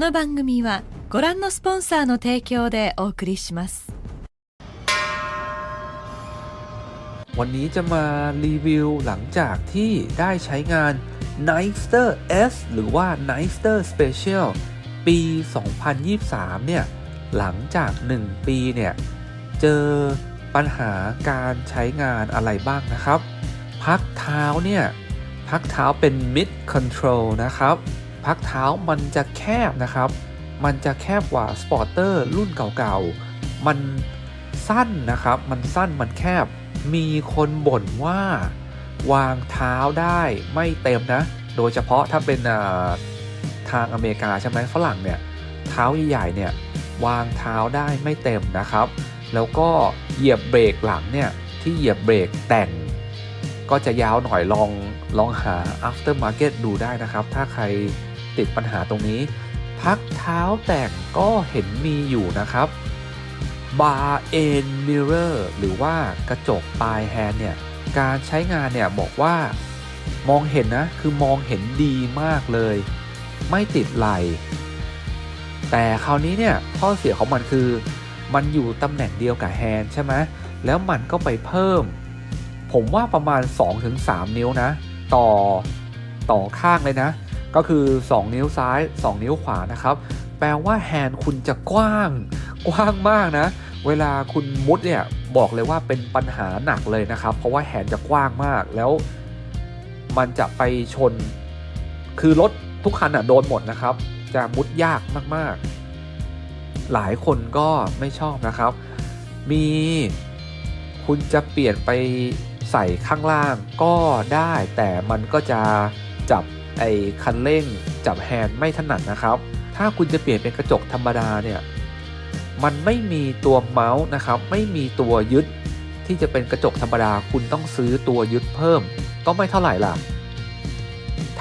この番組はご覧のスポンサーの提供でお送りします วันนี้จะมารีวิวหลังจากที่ได้ใช้งาน n i s t e r S หรือว่า n i s t e r Special ปี 2023 เนี่ย หลังจาก 1 ปีเนี่ย เจอปัญหาการใช้งานอะไรบ้างนะครับ พักเท้าเนี่ย พักเท้าเป็น mid control นะครับ พักเท้ามันจะแคบนะครับ มันจะแคบกว่า Sporter รุ่นเก่าๆ มันสั้นนะครับ มันสั้นมันแคบ มีคนบ่นว่าวางเท้าได้ไม่เต็มนะ โดยเฉพาะถ้าเป็นทางอเมริกาใช่ไหมฝรั่งเนี่ยเท้าใหญ่ๆเนี่ยวางเท้าได้ไม่เต็มนะครับ แล้วก็เหยียบเบรกหลังเนี่ยที่เหยียบเบรกแต่ง ก็จะยาวหน่อยลองลองหา after market ดูได้นะครับ ถ้าใคร ติดปัญหาตรงนี้ พักเท้าแต่งก็เห็นมีอยู่นะครับ bar end mirror หรือว่ากระจกปลายแฮนเนี่ย การใช้งานเนี่ยบอกว่ามองเห็นนะ คือมองเห็นดีมากเลย ไม่ติดไหล แต่คราวนี้เนี่ยข้อเสียของมันคือ มันอยู่ตำแหน่งเดียวกับแฮนใช่ไหมแล้วมันก็ไปเพิ่ม ผมว่าประมาณ 2-3 นิ้วนะ ต่อต่อข้างเลยนะ ก็คือ 2 นิ้วซ้าย 2 นิ้วขวานะครับ แปลว่าแฮนด์คุณจะกว้าง กว้างมากนะ เวลาคุณมุดเนี่ยบอกเลยว่าเป็นปัญหาหนักเลยนะครับ เพราะว่าแฮนด์จะกว้างมากแล้ว มันจะไปชน คือรถทุกคันอะโดนหมดนะครับ จะมุดยากมากๆ หลายคนก็ไม่ชอบนะครับ มีคุณจะเปลี่ยนไปใส่ข้างล่างก็ได้ แต่มันก็จะจับ ไอ้คันเร่งจับแฮนด์ไม่ถนัดนะครับ ถ้าคุณจะเปลี่ยนเป็นกระจกธรรมดาเนี่ยมันไม่มีตัวเมาส์นะครับ ไม่มีตัวยึดที่จะเป็นกระจกธรรมดาคุณต้องซื้อตัวยึดเพิ่ม ก็ไม่เท่าไหร่ล่ะ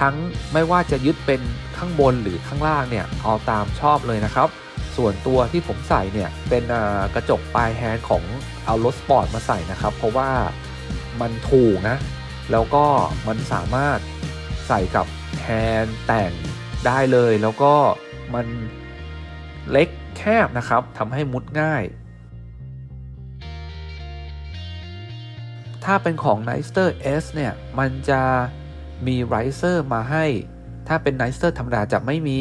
ทั้งไม่ว่าจะยึดเป็นข้างบนหรือข้างล่างเนี่ยเอาตามชอบเลยนะครับ ส่วนตัวที่ผมใส่เนี่ยเป็นกระจกปลายแฮนด์ของเอารถสปอร์ตมาใส่นะครับ เพราะว่ามันถูกนะ แล้วก็มันสามารถใส่กับ แฮนแต่งได้เลยแล้วก็มันเล็กแคบนะครับทำให้มุดง่าย ถ้าเป็นของ n i s t e r S เนี่ย มันจะมีไรเซอร์มาให้ ถ้าเป็น n i s t e r ธรรมดาจะไม่มี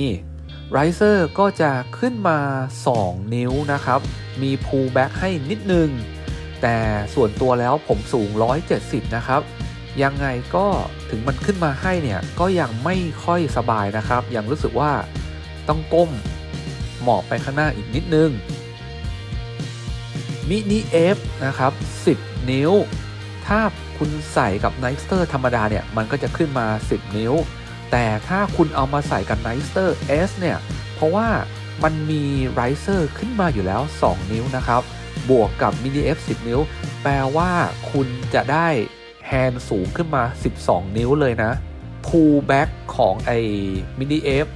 ไรเซอร์ก็จะขึ้นมา 2 นิ้วนะครับ มี pull back ให้นิดนึง แต่ส่วนตัวแล้วผมสูง 170 นะครับ ยังไงก็ถึงมันขึ้นมาให้เนี่ยก็ยังไม่ค่อยสบายนะครับ ยังรู้สึกว่าต้องก้มหมอบไปข้างหน้าอีกนิดนึงมินิเอฟนะครับ 10 นิ้ว ถ้าคุณใส่กับ n i s t e r ธรรมดาเนี่ย มันก็จะขึ้นมา 10 นิ้ว แต่ถ้าคุณเอามาใส่กับ n i s t e r S เนี่ย เพราะว่ามันมีไรเซอร์ขึ้นมาอยู่แล้ว 2 นิ้วนะครับ บวกกับ Mini F 10 นิ้ว แปลว่าคุณจะได้ แฮนด์สูงขึ้นมา 12 นิ้วเลยนะ pull back ของไอ้ Mini F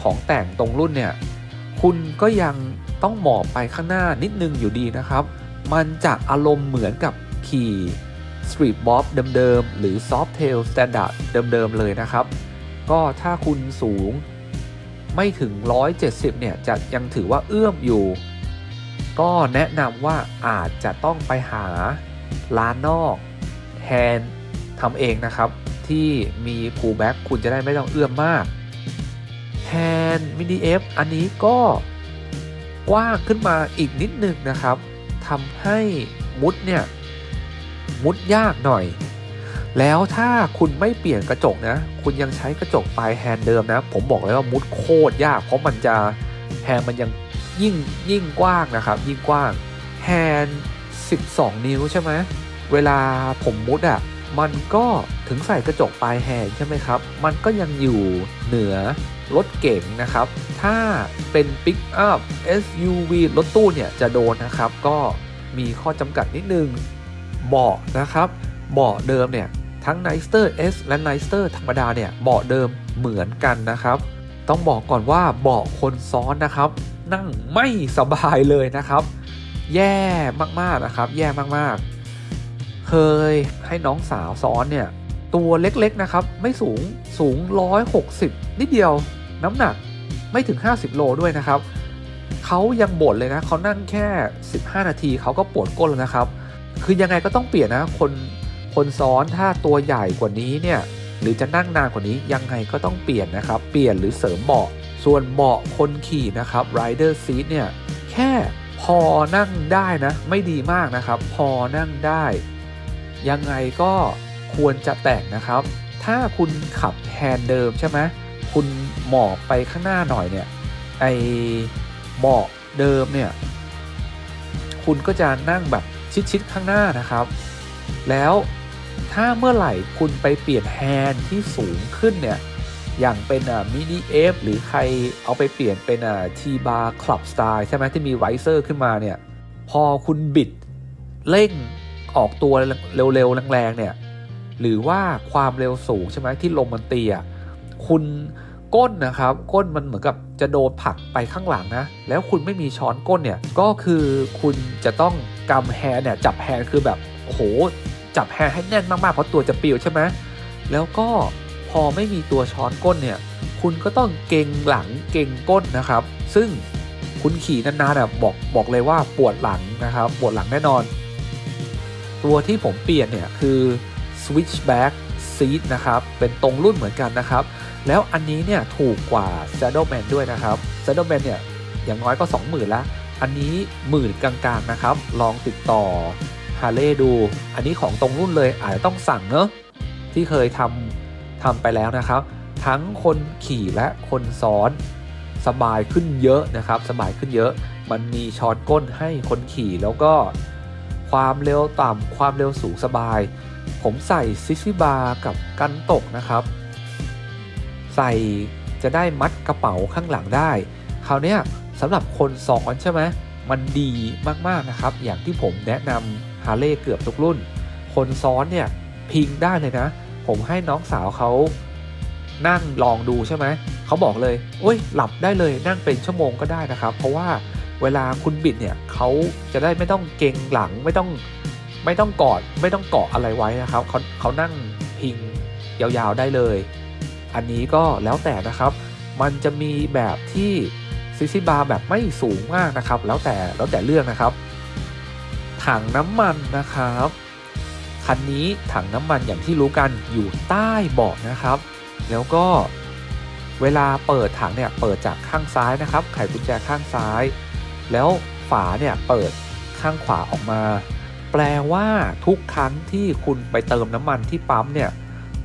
ของแต่งตรงรุ่นเนี่ย คุณก็ยังต้องหมอบไปข้างหน้านิดนึงอยู่ดีนะครับ มันจะอารมณ์เหมือนกับขี่ Street Bob เดิมๆ หรือ Softail Standard เดิมๆ เลยนะครับ ก็ถ้าคุณสูงไม่ถึง 170 เนี่ย จะยังถือว่าเอื้อมอยู่ ก็แนะนำว่าอาจจะต้องไปหาร้านนอก แฮนด์ทำเองนะครับ ที่มี pullback คุณจะได้ไม่ต้องเอื้อมมากแฮนด์มินิเอฟอันนี้ก็กว้างขึ้นมาอีกนิดนึงนะครับทำให้มุดเนี่ย มุดยากหน่อย แล้วถ้าคุณไม่เปลี่ยนกระจกนะ คุณยังใช้กระจกปลายแฮนด์เดิมนะ ผมบอกเลยว่ามุดโคตรยาก เพราะมันจะแฮนด์มันยังยิ่งยิ่งกว้างนะครับ ยิ่งกว้างแฮนด์ 12 นิ้วใช่ไหม เวลาผมมุดอะ่ะมันก็ถึงใส่กระจกปลายแฮนใช่ไหมครับ มันก็ยังอยู่เหนือรถเก๋งนะครับ ถ้าเป็นปิกอัพ SUV รถตู้เนี่ยจะโดนนะครับ ก็มีข้อจำกัดนิดนึง เบาะนะครับ เบาะเดิมเนี่ยทั้ง n i s t e r S และ n i s t e r ธรรมดาเนี่ยเบาะเดิมเหมือนกันนะครับ ต้องบอกก่อนว่าเบาะคนซ้อนนะครับ นั่งไม่สบายเลยนะครับ แย่มากๆนะครับ แย่มากๆ เคยให้น้องสาวซ้อนเนี่ย ตัวเล็กๆนะครับ ไม่สูงสูง 160 นิดเดียว น้ำหนักไม่ถึง 50 โลด้วยนะครับเขายังบ่นเลยนะเขานั่งแค่ 15 นาทีเขาก็ปวดก้นแล้วนะครับ คือยังไงก็ต้องเปลี่ยนนะคนคนซ้อนถ้าตัวใหญ่กว่านี้เนี่ยหรือจะนั่งนานกว่านี้ยังไงก็ต้องเปลี่ยนนะครับ เปลี่ยนหรือเสริมเบาะส่วนเบาะคนขี่นะครับ rider seat เนี่ยแค่พอนั่งได้นะ ไม่ดีมากนะครับ พอนั่งได้ ยังไงก็ควรจะแต่งนะครับ ถ้าคุณขับแฮนด์เดิมใช่ไหมคุณหมอบไปข้างหน้าหน่อยเนี่ยไอเบาะเดิมเนี่ยคุณก็จะนั่งแบบชิดๆข้างหน้านะครับ แล้วถ้าเมื่อไหร่คุณไปเปลี่ยนแฮนด์ที่สูงขึ้นเนี่ยอย่างเป็นอะมินิเอฟหรือใครเอาไปเปลี่ยนเป็นอะทีบาร์คลับสไตล์ใช่ไหมที่มีไรเซอร์ขึ้นมาเนี่ยพอคุณบิดเร่ง ออกตัวเร็วๆแรงๆเนี่ยหรือว่าความเร็วสูงใช่ไหมที่ลมมันตีอะคุณก้นนะครับ ก้นมันเหมือนกับจะโดนผลักไปข้างหลังนะ แล้วคุณไม่มีช้อนก้นเนี่ย ก็คือคุณจะต้องกำแฮนเนี่ยจับแฮนคือแบบโอ้โหจับแฮนให้แน่นมากๆเพราะตัวจะปิวใช่ไหมแล้วก็พอไม่มีตัวช้อนก้นเนี่ย คุณก็ต้องเกรงหลังเกรงก้นนะครับ ซึ่งคุณขี่นานๆอะบอกบอกเลยว่าปวดหลังนะครับ ปวดหลังแน่นอน ตัวที่ผมเปลี่ยนเนี่ยคือ switchback seat นะครับเป็นตรงรุ่นเหมือนกันนะครับ แล้วอันนี้เนี่ยถูกกว่า Saddleman ด้วยนะครับ Saddleman เนี่ยอย่างน้อยก็ 20,000ละอันนี้หมื่นกลางๆนะครับ ลองติดต่อ h a r l e y ดู อันนี้ของตรงรุ่นเลยอาจจะต้องสั่งเนอะที่เคยทำทำไปแล้วนะครับ ทั้งคนขี่และคนซ้อนสบายขึ้นเยอะนะครับ สบายขึ้นเยอะ มันมีช้อนก้นให้คนขี่แล้วก็ ความเร็วต่ำความเร็วสูงสบาย ผมใส่ซิซิบาร์กับกันตกนะครับ ใส่จะได้มัดกระเป๋าข้างหลังได้ คราวนี้สำหรับคนซ้อนใช่ไหมมันดีมากๆนะครับ อย่างที่ผมแนะนำฮาร์เลย์เกือบทุกรุ่น คนซ้อนเนี่ยพิงได้เลยนะ ผมให้น้องสาวเขานั่งลองดูใช่ไหม เขาบอกเลย โอ้ย หลับได้เลย นั่งเป็นชั่วโมงก็ได้นะครับ เพราะว่า เวลาคุณบิดเนี่ยเขาจะได้ไม่ต้องเกงหลังไม่ต้องไม่ต้องกอดไม่ต้องเกาะอะไรไว้นะครับเขาเขานั่งพิงยาวๆได้เลย อันนี้ก็แล้วแต่นะครับ มันจะมีแบบที่ซิซิบาร์แบบไม่สูงมากนะครับ แล้วแต่แล้วแต่เรื่องนะครับ ถังน้ำมันนะครับคันนี้ถังน้ำมันอย่างที่รู้กันอยู่ใต้เบาะนะครับ แล้วก็เวลาเปิดถังเนี่ยเปิดจากข้างซ้ายนะครับ ไขกุญแจข้างซ้าย แล้วฝาเนี่ยเปิดข้างขวาออกมา แปลว่าทุกครั้งที่คุณไปเติมน้ำมันที่ปั๊มเนี่ย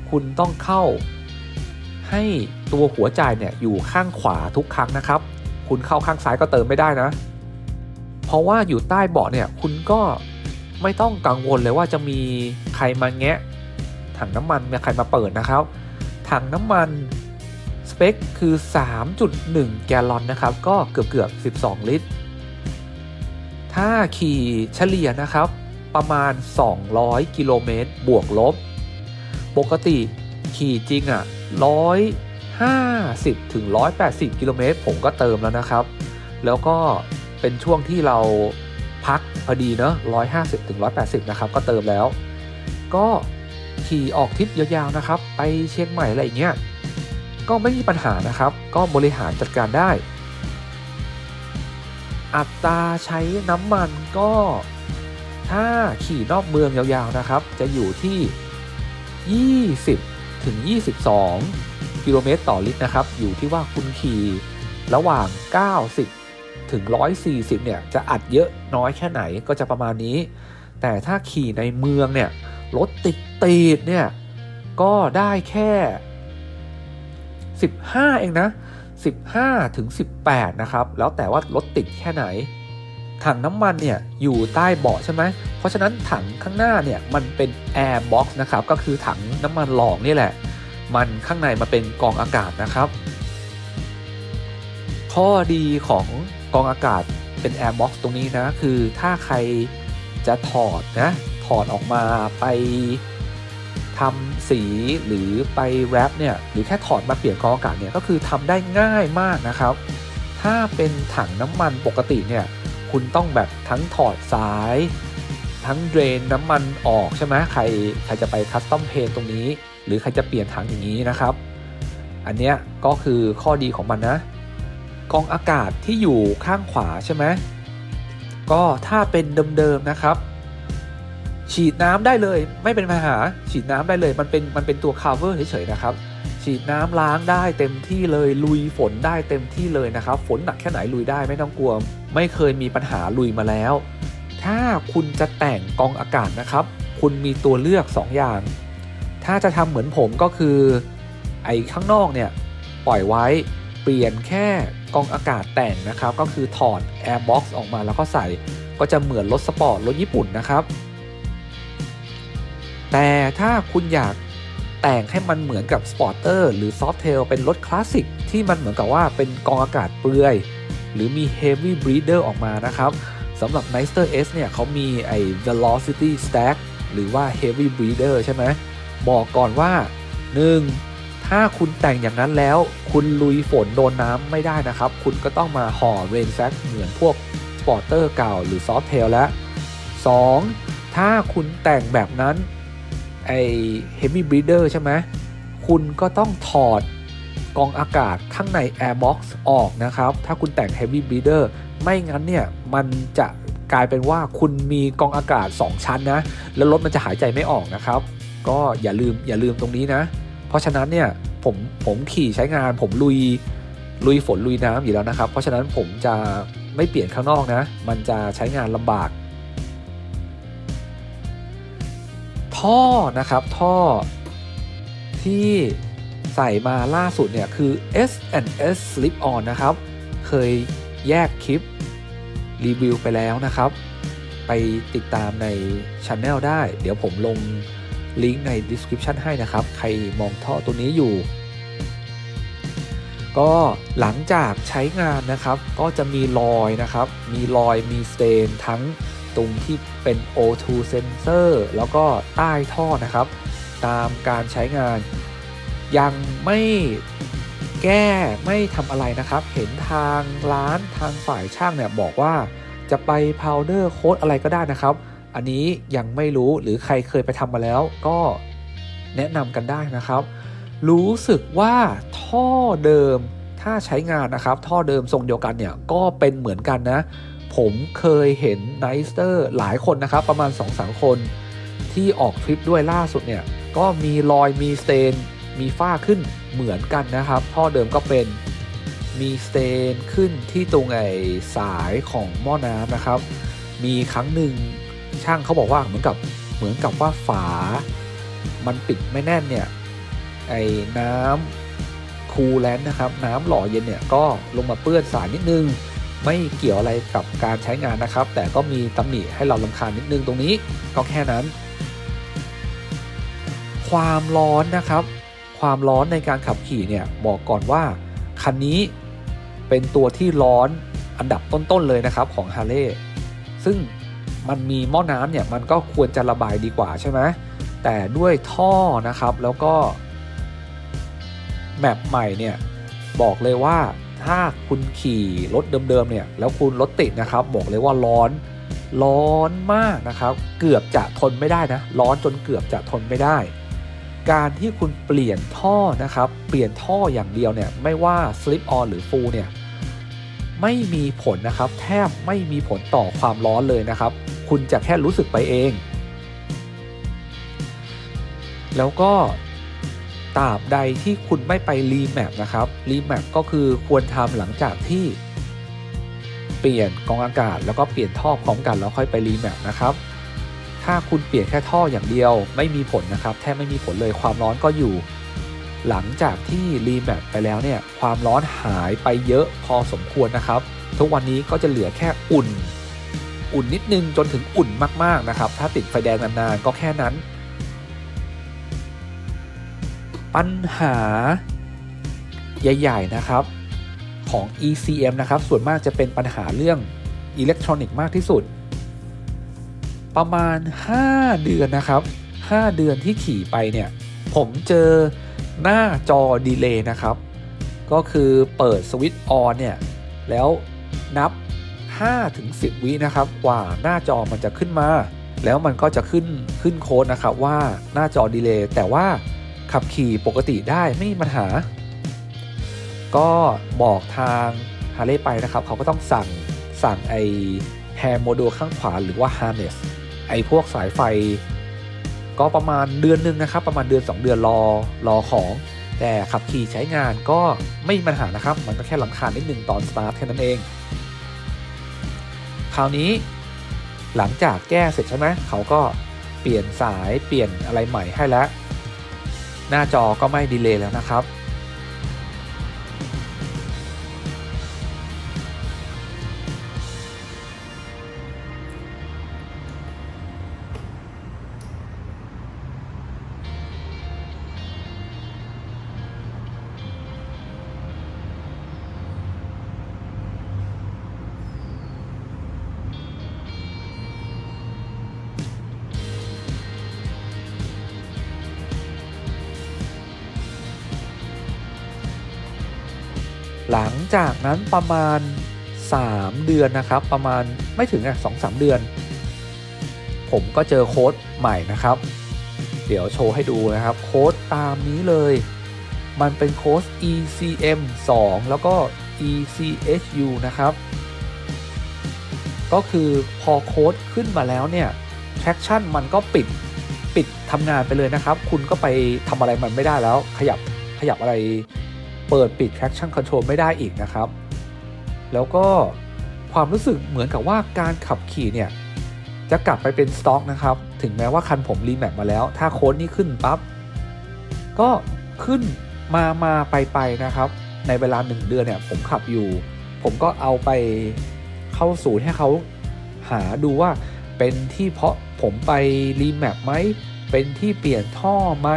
คุณต้องเข้า ให้ตัวหัวจ่ายเนี่ยอยู่ข้างขวาทุกครั้งนะครับ คุณเข้าข้างซ้ายก็เติมไม่ได้นะ เพราะว่าอยู่ใต้เบาะเนี่ยคุณก็ไม่ต้องกังวลเลยว่าจะมีใครมาแงะถังน้ำมันมีใครมาเปิดนะครับ ถังน้ำมันสเปคคือ 3.1 แกลลอนนะครับ ก็เกือบเกือบ 12 ลิตร ถ้าขี่เฉลี่ยนะครับ ประมาณ 200 กิโลเมตรบวกลบ ปกติขี่จริงอะ่ะ150ถึง180 กิโลเมตรผมก็เติมแล้วนะครับ แล้วก็เป็นช่วงที่เราพักพอดีเนอะ150ถึง180 นะครับ ก็เติมแล้ว ก็ขี่ออกทริปยาวๆนะครับ ไปเชียงใหม่อะไรอย่างเงี้ยก็ไม่มีปัญหานะครับ ก็บริหารจัดการได้ อัตราใช้น้ำมันก็ ถ้าขี่นอกเมืองยาวๆนะครับ จะอยู่ที่ 20 ถึง 22 กิโลเมตรต่อลิตรนะครับ อยู่ที่ว่าคุณขี่ระหว่าง 90 ถึง 140 เนี่ย จะอัดเยอะน้อยแค่ไหนก็จะประมาณนี้ แต่ถ้าขี่ในเมืองเนี่ยรถติดติดเนี่ย ก็ได้แค่ 15 เองนะ 15 ถึง 18 นะครับ แล้วแต่ว่ารถติดแค่ไหน ถังน้ำมันเนี่ยอยู่ใต้เบาะใช่ไหม เพราะฉะนั้นถังข้างหน้าเนี่ยมันเป็น air box นะครับ ก็คือถังน้ำมันหลอกนี่แหละ มันข้างในมาเป็นกองอากาศนะครับ ข้อดีของกองอากาศเป็น air box ตรงนี้นะ คือถ้าใครจะถอดนะ ถอดออกมาไป ทำสีหรือไปแรปเนี่ยหรือแค่ถอดมาเปลี่ยนกองอากาศเนี่ยก็คือทำได้ง่ายมากนะครับ ถ้าเป็นถังน้ำมันปกติเนี่ยคุณต้องแบบทั้งถอดสาย ทั้งเดรนน้ำมันออกใช่ไหมใครใครจะไปคัสตอมเพนตรงนี้ หรือใครจะเปลี่ยนถังอย่างนี้นะครับ อันเนี้ยก็คือข้อดีของมันนะกองอากาศที่อยู่ข้างขวาใช่ไหมก็ถ้าเป็นเดิมๆนะครับ ฉีดน้ำได้เลยไม่เป็นปัญหาฉีดน้ำได้เลย มันเป็นมันเป็นตัว cover เฉยๆนะครับ ฉีดน้ำล้างได้เต็มที่เลยลุยฝนได้เต็มที่เลยนะครับ ฝนหนักแค่ไหนลุยได้ไม่ต้องกลัว ไม่เคยมีปัญหาลุยมาแล้ว ถ้าคุณจะแต่งกองอากาศนะครับ คุณมีตัวเลือก 2 อย่าง ถ้าจะทำเหมือนผมก็คือ ไอ้ข้างนอกเนี่ยปล่อยไว้เปลี่ยนแค่กองอากาศแต่งนะครับ ก็คือถอด Airbox ออกมาแล้วก็ใส่ก็จะเหมือนรถสปอร์ตรถญี่ปุ่นนะครับ แต่ถ้าคุณอยากแต่งให้มันเหมือนกับสปอร์เตอร์หรือซอฟเทลเป็นรถคลาสสิกที่มันเหมือนกับว่าเป็นกองอากาศเปลือย หรือมี Heavy Breather ออกมานะครับสำหรับ n i s t e r S เนี่ยเขามีไอ้ Velocity Stack หรือว่า Heavy Breather ใช่ไหมบอกก่อนว่า 1. ถ้าคุณแต่งอย่างนั้นแล้ว คุณลุยฝนโดนน้ำไม่ได้นะครับ คุณก็ต้องมาห่อ Rain Sack เหมือนพวกสปอร์เตอร์เก่าหรือ Soft Tail แล้ว 2. ถ้าคุณแต่งแบบนั้น ไอ้ Heavy Breather ใช่ไหมคุณก็ต้องถอดกองอากาศข้างใน Airbox ออกนะครับ ถ้าคุณแต่ง Heavy Breather ไม่งั้นเนี่ย มันจะกลายเป็นว่าคุณมีกองอากาศ 2 ชั้นนะ แล้วรถมันจะหายใจไม่ออกนะครับ ก็อย่าลืมอย่าลืมตรงนี้นะ เพราะฉะนั้นเนี่ย ผมผมขี่ใช้งาน ผมลุยลุยฝนลุยน้ำอยู่แล้วนะครับ เพราะฉะนั้นผมจะไม่เปลี่ยนข้างนอกนะ มันจะใช้งานลำบาก ท่อนะครับท่อที่ใส่มาล่าสุดเนี่ยคือ S&S Slip On นะครับ เคยแยกคลิปรีวิวไปแล้วนะครับ ไปติดตามในช anel ได้ เดี๋ยวผมลงลิงก์ใน description ให้นะครับ ใครมองท่อตัวนี้อยู่ ก็หลังจากใช้งานนะครับ ก็จะมีรอยนะครับ มีรอยมีสเตนทั้ง ตรงที่เป็น O2 sensor แล้วก็ใต้ท่อนะครับ ตามการใช้งาน ยังไม่แก้ไม่ทำอะไรนะครับ เห็นทางร้านทางฝ่ายช่างเนี่ยบอกว่าจะไป powder coat อะไรก็ได้นะครับ อันนี้ยังไม่รู้หรือใครเคยไปทำมาแล้วก็แนะนำกันได้นะครับ รู้สึกว่าท่อเดิมถ้าใช้งานนะครับ ท่อเดิมทรงเดียวกันเนี่ยก็เป็นเหมือนกันนะ ผมเคยเห็นไนสเตอร์หลายคนนะครับ ประมาณ 2-3 คน ที่ออกทริปด้วยล่าสุดเนี่ย ก็มีรอยมีสเตน มีฝ้าขึ้นเหมือนกันนะครับ ท่อเดิมก็เป็นมีสเตนขึ้นที่ตรงไอ้สายของหม้อน้ำนะครับ มีครั้งหนึ่งช่างเขาบอกว่าเหมือนกับเหมือนกับว่าฝา มันปิดไม่แน่นเนี่ยไอ้น้ำคูลแลนด์นะครับ น้ำหล่อเย็นเนี่ยก็ลงมาเปื้อนสารนิดนึง ไม่เกี่ยวอะไรกับการใช้งานนะครับ แต่ก็มีตำหนิให้เราลำคาญนิดนึงตรงนี้ก็แค่นั้น ความร้อนนะครับ ความร้อนในการขับขี่เนี่ยบอกก่อนว่าคันนี้เป็นตัวที่ร้อนอันดับต้นๆเลยนะครับของฮาร์เลย์ซึ่งมันมีหม้อน้ำเนี่ยมันก็ควรจะระบายดีกว่าใช่ไหมแต่ด้วยท่อนะครับแล้วก็แมปใหม่เนี่ยบอกเลยว่า ถ้าคุณขี่รถเดิมๆเนี่ยแล้วคุณรถติดนะครับบอกเลยว่าร้อนร้อนมากนะครับ เกือบจะทนไม่ได้นะ ร้อนจนเกือบจะทนไม่ได้ การที่คุณเปลี่ยนท่อนะครับ เปลี่ยนท่ออย่างเดียวเนี่ยไม่ว่า slip on หรือ full เนี่ยไม่มีผลนะครับ แทบไม่มีผลต่อความร้อนเลยนะครับ คุณจะแค่รู้สึกไปเอง แล้วก็ ตราบใดที่คุณไม่ไปรีแมปนะครับรีแมปก็คือควรทำหลังจากที่เปลี่ยนกองอากาศ แล้วก็เปลี่ยนท่อพร้อมกันแล้วค่อยไปรีแมปนะครับถ้าคุณเปลี่ยนแค่ท่ออย่างเดียว ไม่มีผลนะครับแทบไม่มีผลเลยความร้อนก็อยู่ หลังจากที่รีแมปไปแล้วเนี่ยความร้อนหายไปเยอะพอสมควรนะครับ ทุกวันนี้ก็จะเหลือแค่อุ่น อุ่นนิดนึงจนถึงอุ่นมากๆนะครับ ถ้าติดไฟแดงนานๆก็แค่นั้น ปัญหาใหญ่ๆนะครับของ ECM นะครับ ส่วนมากจะเป็นปัญหาเรื่องอิเล็กทรอนิกส์มากที่สุด ประมาณ 5 เดือนนะครับ 5 เดือนที่ขี่ไปเนี่ย ผมเจอหน้าจอดีเลย์นะครับ ก็คือเปิดสวิตช์ออนเนี่ย แล้วนับ 5-10 วินะครับ กว่าหน้าจอมันจะขึ้นมา แล้วมันก็จะขึ้นขึ้นโค้ดนะครับว่าหน้าจอดีเลย์แต่ว่า ขับขี่ปกติได้ไม่มีปัญหา ก็บอกทางฮาร์เลย์ไปนะครับ เขาก็ต้องสั่งสั่งไอแฮร์โมดูลข้างขวาหรือว่า harness ไอพวกสายไฟ ก็ประมาณเดือนหนึ่งนะครับ ประมาณเดือน 2 เดือนรอรอของ แต่ขับขี่ใช้งานก็ไม่มีปัญหานะครับ มันก็แค่ลำคาญนิดนึงตอนสตาร์ทแค่นั้นเอง คราวนี้หลังจากแก้เสร็จใช่ไหมเขาก็เปลี่ยนสายเปลี่ยนอะไรใหม่ให้แล้ว หน้าจอก็ไม่ดีเลย์แล้วนะครับ หลังจากนั้นประมาณ 3 เดือนนะครับ ประมาณไม่ถึงอะสองสามเดือน ผมก็เจอโค้ดใหม่นะครับ เดี๋ยวโชว์ให้ดูนะครับ โค้ดตามนี้เลย มันเป็นโค้ด ECM 2 แล้วก็ ECHU นะครับ ก็คือพอโค้ดขึ้นมาแล้วเนี่ย traction มันก็ปิดปิดทำงานไปเลยนะครับ คุณก็ไปทำอะไรมันไม่ได้แล้ว ขยับขยับอะไร เปิดปิด traction control ไม่ได้อีกนะครับ แล้วก็ความรู้สึกเหมือนกับว่าการขับขี่เนี่ย จะกลับไปเป็นสต็อกนะครับ ถึงแม้ว่าคันผมรีแมปมาแล้ว ถ้าโค้ดนี้ขึ้นปับ๊บ ก็ขึ้นมามาไปไปนะครับ ในเวลา 1 เดือนเนี่ย ผมขับอยู่ ผมก็เอาไปเข้าศูนย์ให้เขาหาดูว่าเป็นที่เพราะผมไปรีแมปไหม เป็นที่เปลี่ยนท่อไหม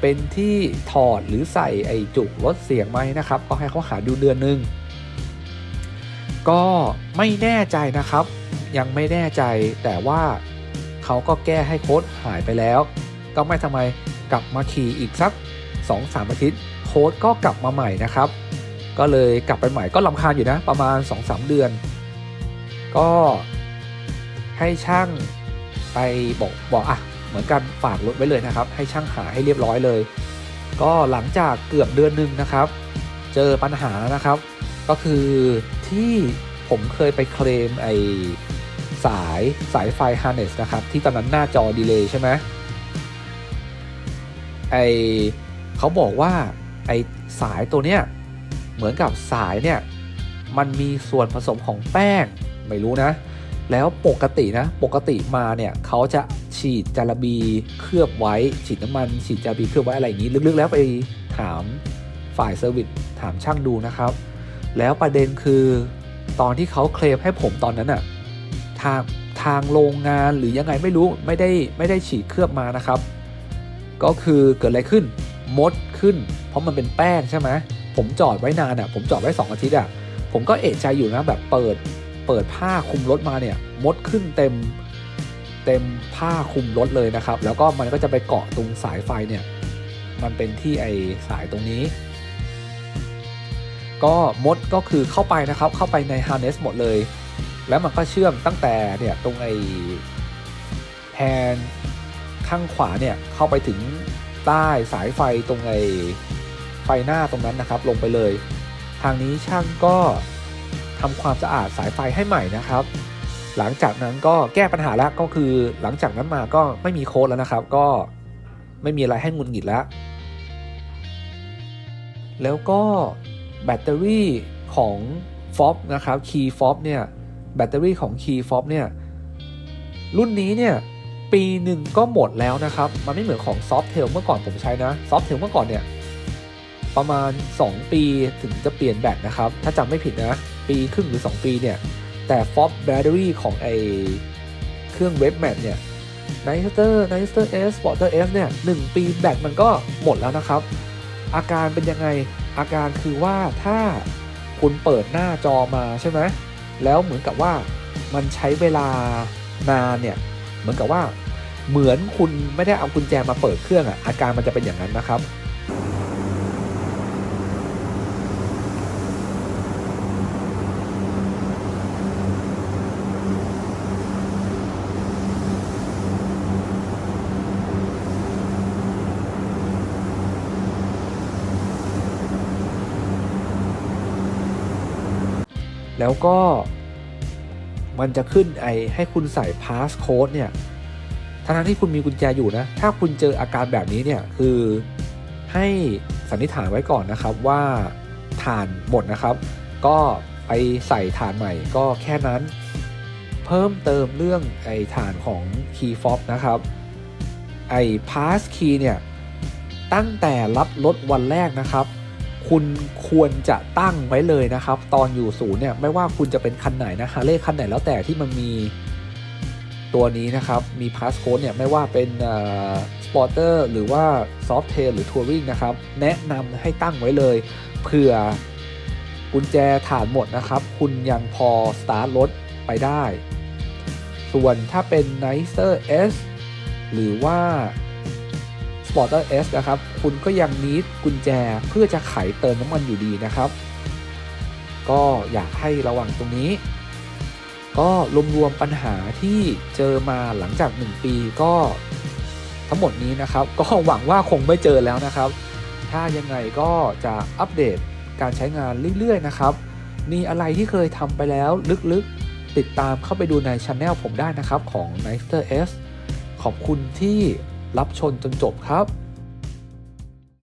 เป็นที่ถอดหรือใส่ไอจุกลดเสียงไหมนะครับ ก็ให้เขาหาดูเดือนหนึ่งก็ไม่แน่ใจนะครับ ยังไม่แน่ใจแต่ว่าเขาก็แก้ให้โค้ดหายไปแล้ว ก็ไม่ทำไมกลับมาขี่อีกสัก 2-3 อาทิตย์ โค้ดก็กลับมาใหม่นะครับ ก็เลยกลับไปใหม่ก็ลำคาญอยู่นะ ประมาณ 2-3 เดือน ก็ให้ช่างไปบอกบอกอะ เหมือนกันฝากรถไว้เลยนะครับ ให้ช่างหาให้เรียบร้อยเลย ก็หลังจากเกือบเดือนหนึ่งนะครับ เจอปัญหานะครับ ก็คือที่ผมเคยไปเคลมไอสายสายไฟ harness นะครับ ที่ตอนนั้นหน้าจอดีเลย์ใช่ไหมไอเขาบอกว่าไอสายตัวเนี้ยเหมือนกับสายเนี่ยมันมีส่วนผสมของแป้ง ไม่รู้นะ แล้วปกตินะ ปกติมาเนี่ยเขาจะฉีดจารบีเคลือบไว้ ฉีดน้ำมัน ฉีดจารบีเคลือบไว้อะไรอย่างนี้ ลึกๆ แล้วไปถามฝ่ายเซอร์วิสถามช่างดูนะครับ แล้วประเด็นคือตอนที่เขาเคลมให้ผมตอนนั้นอะทางทางโรงงานหรือยังไงไม่รู้ไม่ได้ไม่ได้ฉีดเคลือบมานะครับ ก็คือเกิดอะไรขึ้นมดขึ้น เพราะมันเป็นแป้งใช่ไหมผมจอดไว้นานอะผมจอดไว้สองอาทิตย์อะผมก็เอะใจอยู่นะแบบเปิด เปิดผ้าคลุมรถมาเนี่ยมดขึ้นเต็มเต็มผ้าคลุมรถเลยนะครับ แล้วก็มันก็จะไปเกาะตรงสายไฟเนี่ยมันเป็นที่ไอสายตรงนี้ ก็มดก็คือเข้าไปนะครับเข้าไปใน harness หมดเลย แล้วมันก็เชื่อมตั้งแต่เนี่ยตรงไอแฮนข้างขวาเนี่ยเข้าไปถึงใต้สายไฟตรงไอไฟหน้าตรงนั้นนะครับ ลงไปเลย ทางนี้ช่างก็ ทำความสะอาดสายไฟให้ใหม่นะครับ หลังจากนั้นก็แก้ปัญหาแล้วก็คือหลังจากนั้นมาก็ไม่มีโค้ดแล้วนะครับ ก็ไม่มีอะไรให้งุนหงิดแล้ว แล้วก็แบตเตอรี่ของ f o b นะครับ Key f o b เนี่ยแบตเตอรี่ของ Key f o b เนี่ยรุ่นนี้เนี่ยปีหนึ่งก็หมดแล้วนะครับ มันไม่เหมือนของ Softail เมื่อก่อนผมใช้นะ Softail เมื่อก่อนเนี่ย ประมาณ 2 ปีถึงจะเปลี่ยนแบตนะครับ ถ้าจำไม่ผิดนะ ปีครึ่งหรือ 2 ปีเนี่ย แต่ f o b Battery ของไอเครื่องเว็บแมทเนี่ย n i s t e r n i s t e r S Sporter S เตอร์เอสเนี่ย1ปีแบตมันก็หมดแล้วนะครับ อาการเป็นยังไง อาการคือว่าถ้าคุณเปิดหน้าจอมาใช่ไหมแล้วเหมือนกับว่ามันใช้เวลานานเนี่ย เหมือนกับว่าเหมือนคุณไม่ได้เอากุญแจมาเปิดเครื่องอะอาการมันจะเป็นอย่างนั้นนะครับ แล้วก็มันจะขึ้นไอให้คุณใส่ passcode เนี่ยทั้งที่คุณมีกุญแจอยู่นะ ถ้าคุณเจออาการแบบนี้เนี่ยคือให้สันนิษฐานไว้ก่อนนะครับว่าฐานหมดนะครับ ก็ไปใส่ฐานใหม่ก็แค่นั้น เพิ่มเติมเรื่องไอฐานของ key fob นะครับ ไอ pass key เนี่ยตั้งแต่รับรถวันแรกนะครับ คุณควรจะตั้งไว้เลยนะครับ ตอนอยู่ศูนย์เนี่ยไม่ว่าคุณจะเป็นคันไหนนะฮาร์เลย์คันไหนแล้วแต่ที่มันมีตัวนี้นะครับมี passcode เนี่ยไม่ว่าเป็นสปอร์เตอร์หรือว่า soft tail หรือ touring นะครับ แนะนำให้ตั้งไว้เลยเผื่อกุญแจฐานหมดนะครับ คุณยังพอสตาร์ทรถไปได้ ส่วนถ้าเป็น Nicer S หรือว่า Sporter S นะครับ คุณก็ยังนิดกุญแจเพื่อจะไขเติมน้ำมันอยู่ดีนะครับ ก็อยากให้ระวังตรงนี้ ก็รวมๆปัญหาที่เจอมาหลังจาก 1 ปีก็ทั้งหมดนี้นะครับ ก็หวังว่าคงไม่เจอแล้วนะครับ ถ้ายังไงก็จะอัปเดตการใช้งานเรื่อยๆนะครับ มีอะไรที่เคยทำไปแล้วลึกๆ ติดตามเข้าไปดูในช anel ผมได้นะครับของ n i c e r S ขอบคุณที่ รับชมจนจบครับ